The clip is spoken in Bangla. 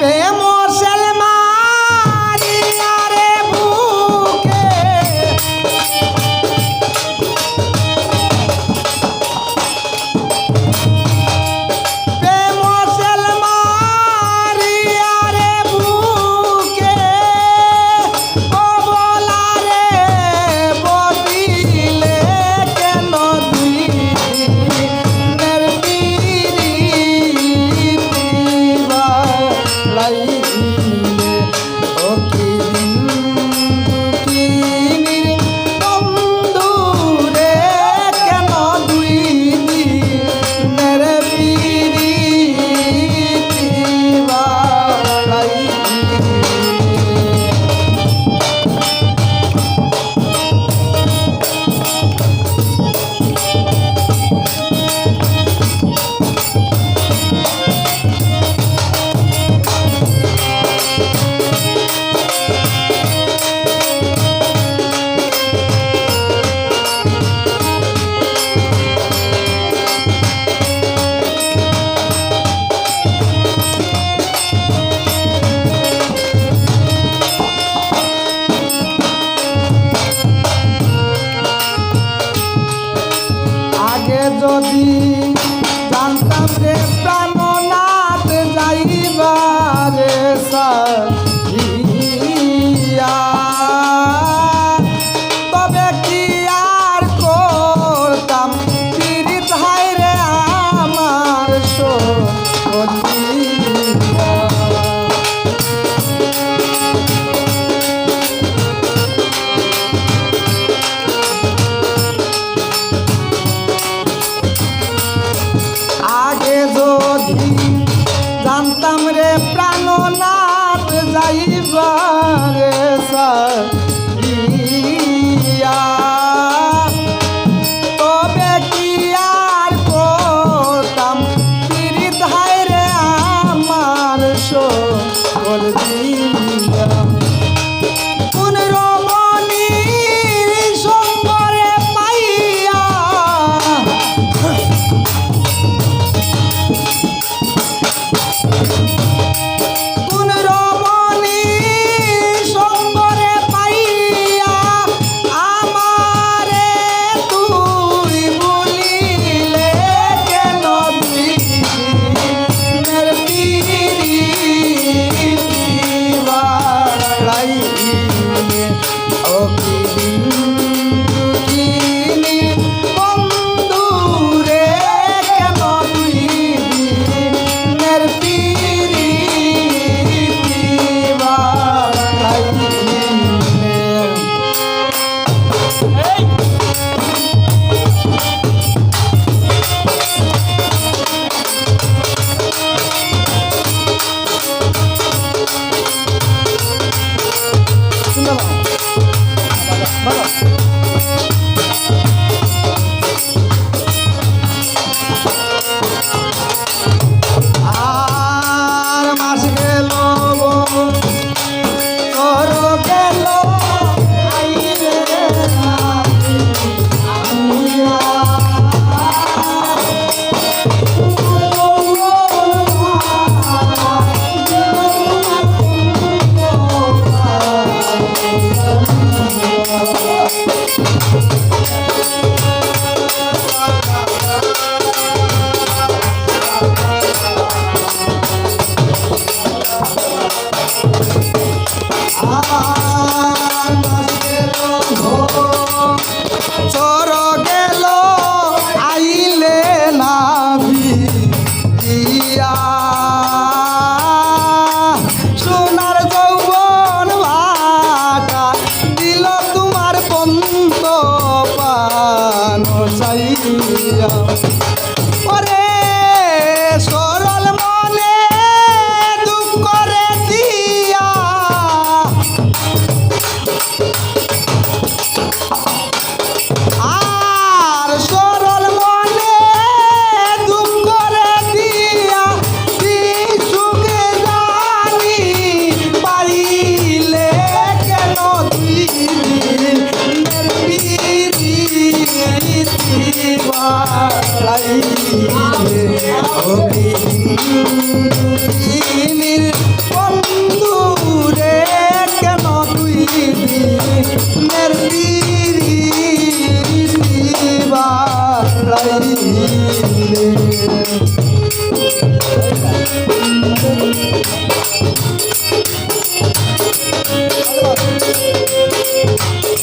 temos. amor. যদি জানতাম যে প্রাণনাথ যাইবারে সার যাইবা রে সার আর মাস গেল তোর গেল